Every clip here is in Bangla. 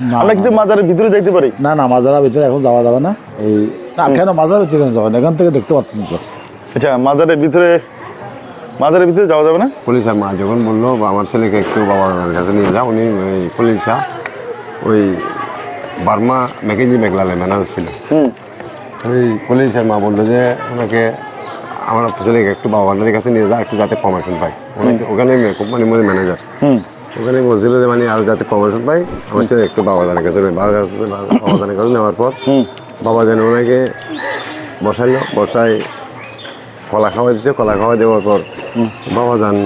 না, আমরা না, কিছু মাজারের ভিতরে যাইতে পারি। না না মাজারা ভিতরে এখন যাওয়া যাবে না। এই না কেন? মাজারের ভিতরে কেন যাবেন এখান থেকে দেখতে পাচ্ছেন তো। আচ্ছা মাজারের ভিতরে মাজারের ভিতরে যাওয়া যাবে না? পুলিশের মা যখন বলল আমার ছেলেকে একটু বাবার কাছে নিয়ে যা উনি ওই পুলিশা ওই বার্মা ম্যাকেজি মেঘলালে ম্যানেজার ছিল। হুম। ওই পুলিশের মা বলল যে ওনাকে আমার ছেলেকে একটু বাবার কাছে নিয়ে যা একটু যাতে প্রমোশন পাই ওনাকে ওখানে কোম্পানি মানে ম্যানেজার হুম। ওখানে বলছিল যে মানে আর যাতে প্রমোশন পাই? আমার ছেলে একটু বাবাজানের কাছে। বাবার কাছে বাবাজানের কাছে নেওয়ার পর বাবা যেন ওনাকে বসাইলো বসাই কলা খাওয়া দিচ্ছে কলা খাওয়া দেওয়ার পর বাবা যান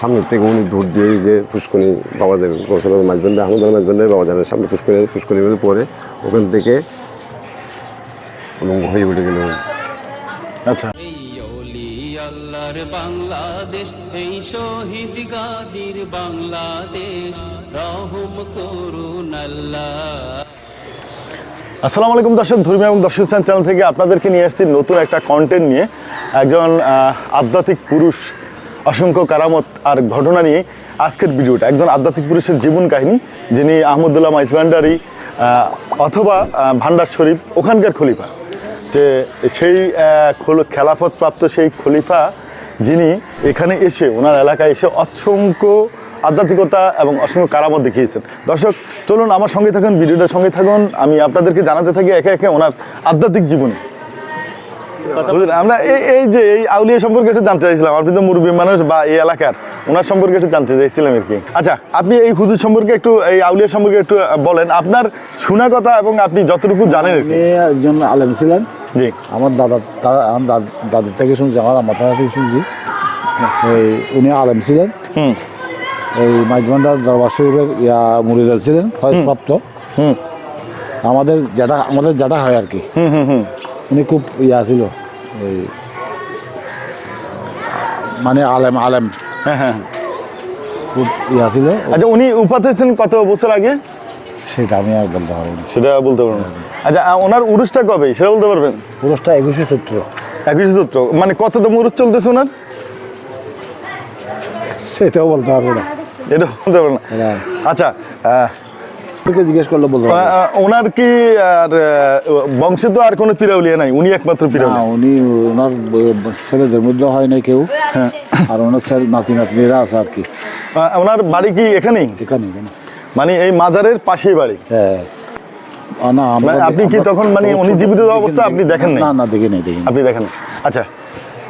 সামনের থেকে উনি দূর দিয়ে যে পুষ্কনি বাবা যান গোসল মাঝবেন আমাদের মাঝবেন বাবা জানের সামনে পুষ্কনি পুষ্কনি পরে ওখান থেকে এবং হয়ে উঠে গেল। আচ্ছা। আল্লাহর বাংলাদেশ, এই শহীদ গাজীর বাংলাদেশ। রহম করুন আসসালামু আলাইকুম দর্শক, ধর্মীয় এবং দর্শক চ্যানেল থেকে আপনাদেরকে নিয়ে আসছি নতুন একটা কন্টেন্ট নিয়ে। একজন আধ্যাত্মিক পুরুষ, অসংখ্য কারামত আর ঘটনা নিয়ে আজকের ভিডিওটা। একজন আধ্যাত্মিক পুরুষের জীবন কাহিনী, যিনি আহমদুল্লাহ মাইসবান্ডারি অথবা ভান্ডার শরীফ, ওখানকার খলিফা। যে সেই খেলাফত প্রাপ্ত সেই খলিফা যিনি এখানে এসে, ওনার এলাকায় এসে অসংখ্য আধ্যাত্মিকতা এবং অসংখ্য কারামত দেখিয়েছেন। দর্শক, চলুন আমার সঙ্গে থাকুন, ভিডিওটার সঙ্গে থাকুন। আমি আপনাদেরকে জানাতে থাকি একে একে ওনার আধ্যাত্মিক জীবনী। আমরা এই যে এই আউলিয়া সম্পর্কে একটু জানতে চাইছিলাম। আপনি তো মুরব্বী মানুষ বা এই এলাকার ওনার সম্পর্কে একটু জানতে চাইছিলাম আর কি। আচ্ছা আপনি এই হুজুর সম্পর্কে একটু এই আউলিয়া সম্পর্কে একটু বলেন। আপনার শোনা কথা এবং আপনি যতটুকু জানেন একজন আলেম ছিলেন জি। আমার দাদা দাদা- আমার দাদ- দাদির থেকে শুনছি আমার মাথা থেকে শুনছি। উনি আলেম ছিলেন। হুম। এই মাইজমান্ডার দরবার শরীফের ইয়া মুরিদাল ছিলেন ফয়জপ্রাপ্ত। হুম। আমাদের যেটা আমাদের যেটা হয় আর কি। হুম হুম হুম। উনি খুব ইয়া ছিল। ওই মানে আলেম আলেম। হ্যাঁ হ্যাঁ। খুব ইয়া ছিল। আচ্ছা উনি উপাতেছেন কত বছর আগে? সেটা আমি আর বলতে পারব না। সেটা বলতে পারবেন না। আচ্ছা ওনার উরুসটা কবে? সেটা বলতে পারবেন? পুরুষটা একুশে চৈত্র। একুশে সূত্র মানে কততম উরুস চলতেছে ওনার? সেটাও বলতে পারব না। এটা বলতে পারবেন না। হ্যাঁ। আচ্ছা তোকে জিজ্ঞেস করলে আহ, ওনার কি আর বংশে তো আর কোনো পিরাউলিয়া নাই উনি একমাত্র পিরাউলিয়া উনি ওনার ছেলেদের মধ্যে হয় না কেউ। আর ওনার ছেলে নাতি নাতনিরা আছে আর কি। ওনার বাড়ি কি এখানেই? এখানে এখানে মানে এই মাজারের পাশেই বাড়ি? হ্যাঁ। না মানে আপনি কি তখন মানে উনি জীবিত অবস্থা আপনি দেখেন না না দেখি নাই দেখি আপনি দেখেন আচ্ছা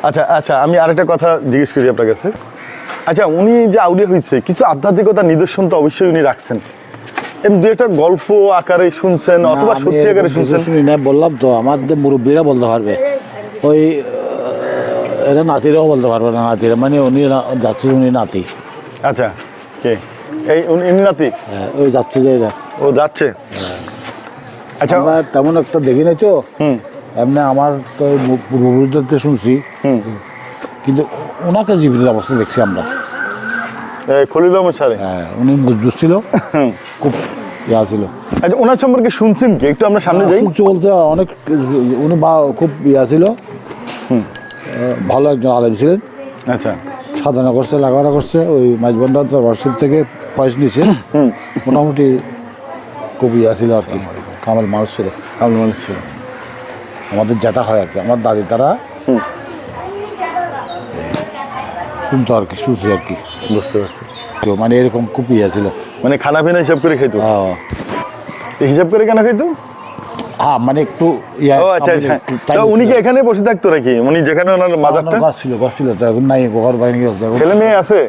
আচ্ছা আচ্ছা আমি আরেকটা কথা জিজ্ঞেস করি আপনার কাছে। আচ্ছা উনি যে আউলিয়া হয়েছে কিছু আধ্যাত্মিকতা নিদর্শন তো অবশ্যই উনি রাখছেন। এমনি দু একটা গল্প আকারে শুনছেন অথবা সত্যি আকারে শুনছেন? শুনি না বললাম তো আমাদের মুরব্বীরা বলতে পারবে। ওই এরা নাতিরাও বলতে পারবে না নাতিরা মানে উনি যাচ্ছে উনি নাতি। আচ্ছা কে? এই উনি নাতি? হ্যাঁ, ওই যাচ্ছে যে। ও যাচ্ছে? আচ্ছা আমরা তেমন একটা দেখি নাই তো। এমনি আমার তো পূর্বপুরুষদের শুনছি। কিন্তু ওনাকে জীবিত অবস্থা দেখছি আমরা। এই খলিল আহমদ হ্যাঁ উনি বুঝবুঝ ছিল। খুব ইয়া ছিল। আচ্ছা ওনার সম্পর্কে শুনছেন কি? একটু আমরা সামনে যাই। বলতে অনেক উনি বা খুব ইয়া ছিল। ভালো একজন আলেম ছিলেন। আচ্ছা। সাধনা করছে লাগানা করছে ওই মাঝবন্ডার দরবারশিপ থেকে ফয়েস নিছে। মোটামুটি খুব ইয়া ছিল আর কি। কামাল মানুষ ছিল। কামাল মনে ছিল। আমাদের যেটা হয় আর কি আমার দাদি তারা শুনতো আর কি শুনছি আর কি। বুঝতে পারছি। তো মানে এরকম খুব ইয়া ছিল। মানে খানা পিনা হিসাব করে এই হিসাব করে কেন খাইতো? হ্যাঁ মানে একটু ও আচ্ছা আচ্ছা টাইম তো উনি কি এখানে বসে থাকতো নাকি? উনি যেখানে ওনার মাজারটা? গাছ ছিল গাছ ছিল তো এখন নাই ঘর বাইরে গেছে ছেলে মেয়ে আছে?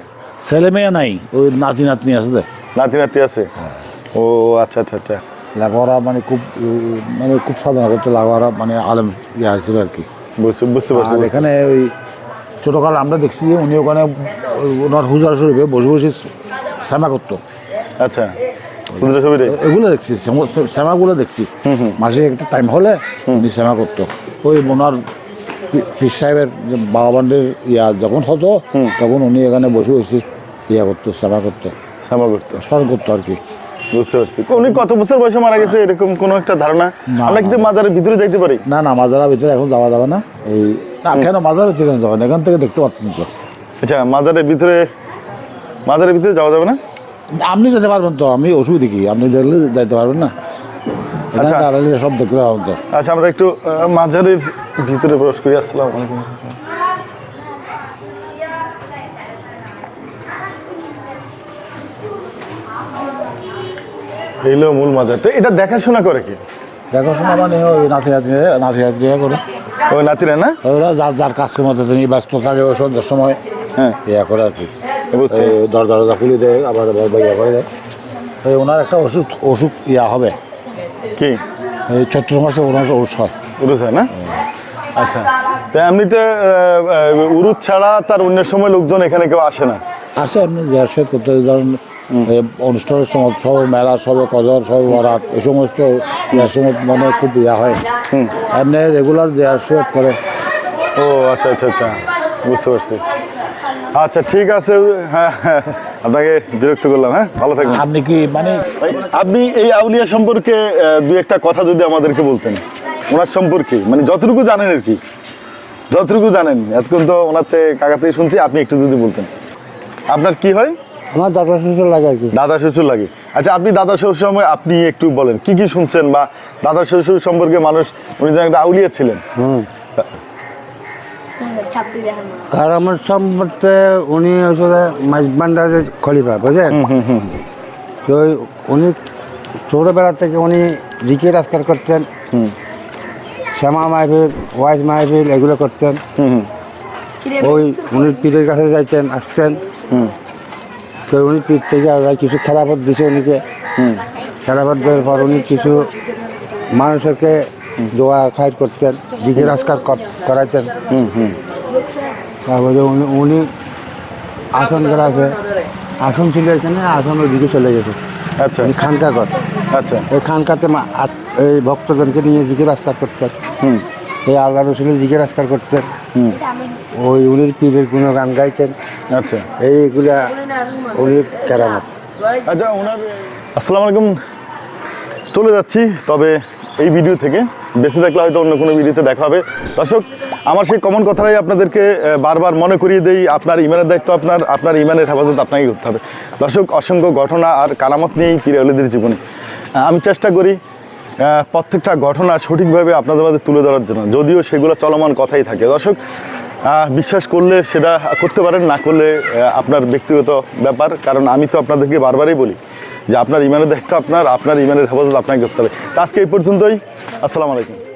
ছেলে মেয়ে নাই ওই নাতি নাতনি আছে নাতি নাতি আছে? ও আচ্ছা আচ্ছা আচ্ছা। লাগাওয়ারা মানে খুব মানে খুব সাধনা করতো লাগাওয়ারা মানে আলেম ইয়া ছিল আর কি। বুঝতে বুঝতে পারছি এখানে ওই ছোটোকাল আমরা দেখছি যে উনি ওখানে ওনার হুজার শরীফে বসে বসে শ্যামা করতো। আচ্ছা বুঝতে ছবিটাই? এগুলো দেখছি শ্যামা- শ্যামাগুলো দেখছি। মাসে একটা টাইম হলে উনি শ্যামা করতো। ওই ওনার পি- পীর সাহেবের যে বাবাবান্ডের ইয়া যখন হতো তখন উনি এখানে বসে বসে ইয়া করতো শ্যামা করতো। সামা করতো। স্মরণ করতো আর কি। বুঝতে পারছি। উনি কত বছর বয়সে মারা গেছে এরকম কোনো একটা ধারণা? না, আমরা কিছু মাজারের ভিতরে যাইতে পারি? না না মাজারের ভিতরে এখন যাওয়া যাবে না। এই না কেন মাজারের ভিতরে কেন যাবেন এখান থেকে দেখতে পাচ্ছেন তো। আচ্ছা মাজারের ভিতরে মাজারের ভিতরে যাওয়া যাবে না? আপনি যেতে পারবেন তো আমি অসুবিধা কি? আপনি দেখলে যেতে পারবেন না? আচ্ছা। দাঁড়ালে সব দেখতে পারবেন তো। আচ্ছা আমরা একটু মাঝারির ভিতরে প্রবেশ করি আসসালাম আলাইকুম। এইলো মূল এটা দেখাশোনা করে কি? দেখাশোনা মানে ওই নাতি নাতি নাতি নাতি করে। ওই নাতিরা না? ওরা যার যার কাজ মতো তিনি ব্যস্ত থাকে ওই সন্ধ্যার সময় হ্যাঁ। ইয়া করে আর কি। দরজা দরজা খুলে দেয় আবার আবার করে দেয় ওনার একটা ওষুধ অসুখ ইয়া হবে। কি? এই চৈত্র মাসে ওনার ওষুধ হয়। উরুস হয় না? আচ্ছা। তো এমনিতে উরুদ ছাড়া তার অন্য সময় লোকজন এখানে কেউ আসে না? আসে আপনি দেড়শো করতে ধরেন অনুষ্ঠানের সময় সব মেলা সবে কদর সব বরাত এই সমস্ত ইয়ার সময় মানে খুব ইয়া হয়। এমনি রেগুলার দেড়শো করে। ও আচ্ছা আচ্ছা আচ্ছা। বুঝতে পারছি। আচ্ছা ঠিক আছে হ্যাঁ হ্যাঁ আপনাকে বিরক্ত করলাম হ্যাঁ ভালো থাকবেন। আপনি কি মানে আপনি এই আউলিয়া সম্পর্কে দু একটা কথা যদি আমাদেরকে বলতেন ওনার সম্পর্কে মানে যতটুকু জানেন আর কি যতটুকু জানেন এতক্ষণ তো ওনার থেকে কাকা থেকে শুনছি আপনি একটু যদি বলতেন। আপনার কি হয়? আমার দাদা শ্বশুর লাগে আর কি। দাদা শ্বশুর লাগে। আচ্ছা আপনি দাদা শ্বশুর সময় আপনি একটু বলেন কি কি শুনছেন বা দাদা শ্বশুর সম্পর্কে মানুষ উনি যেন একটা আউলিয়া ছিলেন। ছাব্বিশ মতো কারামত সম্পর্কে উনি আসলে মাঝবান্ডারের খলিফা বুঝলেন? তো ওই উনি ছোটোবেলা থেকে উনি দিকে রাজকার করতেন শ্যামা মাহফিল ওয়াইজ মাহফিল এগুলো করতেন। কিরে ওই উনি পীরের কাছে যাইতেন আসতেন। তো উনি পীর থেকে আলাদা কিছু খেলাপথ দিছে উনিকে। খেলাপথ দেওয়ার পর উনি কিছু মানুষকে দোয়া খায়ের করতেন দিকে রাজকার করাইতেন। তারপরে উনি উনি আসন করা আছে আসন ছিল এখানে আসন ওইদিকে চলে গেছে। আচ্ছা। উনি খানকা কর আচ্ছা। এই খানকাতে এই ভক্তজনকে নিয়ে জিকে রাস্তার করতেন। হুম। এই আল্লাহ রসুলের জিকে রাস্তার করতেন। হুম। ওই উনির পীরের কোনো গান গাইতেন। আচ্ছা। এইগুলা উনির কেরামত। আচ্ছা ওনার আসসালামু আলাইকুম। চলে যাচ্ছি তবে এই ভিডিও থেকে। বেঁচে থাকলে হয়তো অন্য কোনো ভিডিওতে দেখা হবে। দর্শক, আমার সেই কমন কথাটাই আপনাদেরকে বারবার মনে করিয়ে দেই, আপনার ইমানের দায়িত্ব আপনার আপনার ইমানের হেফাজত আপনাকে করতে হবে। দর্শক, অসংখ্য ঘটনা আর কারামত নিয়েই পিরিয়লিদের জীবনে। আমি চেষ্টা করি প্রত্যেকটা ঘটনা সঠিকভাবে আপনাদের মধ্যে তুলে ধরার জন্য, যদিও সেগুলো চলমান কথাই থাকে। দর্শক বিশ্বাস করলে সেটা করতে পারেন, না করলে আপনার ব্যক্তিগত ব্যাপার। কারণ আমি তো আপনাদেরকে বারবারই বলি যে আপনার ইমানের দায়িত্ব আপনার আপনার ইমানের হেফাজত আপনাকে করতে হবে। তো আজকে এই পর্যন্তই। আসসালামু আলাইকুম।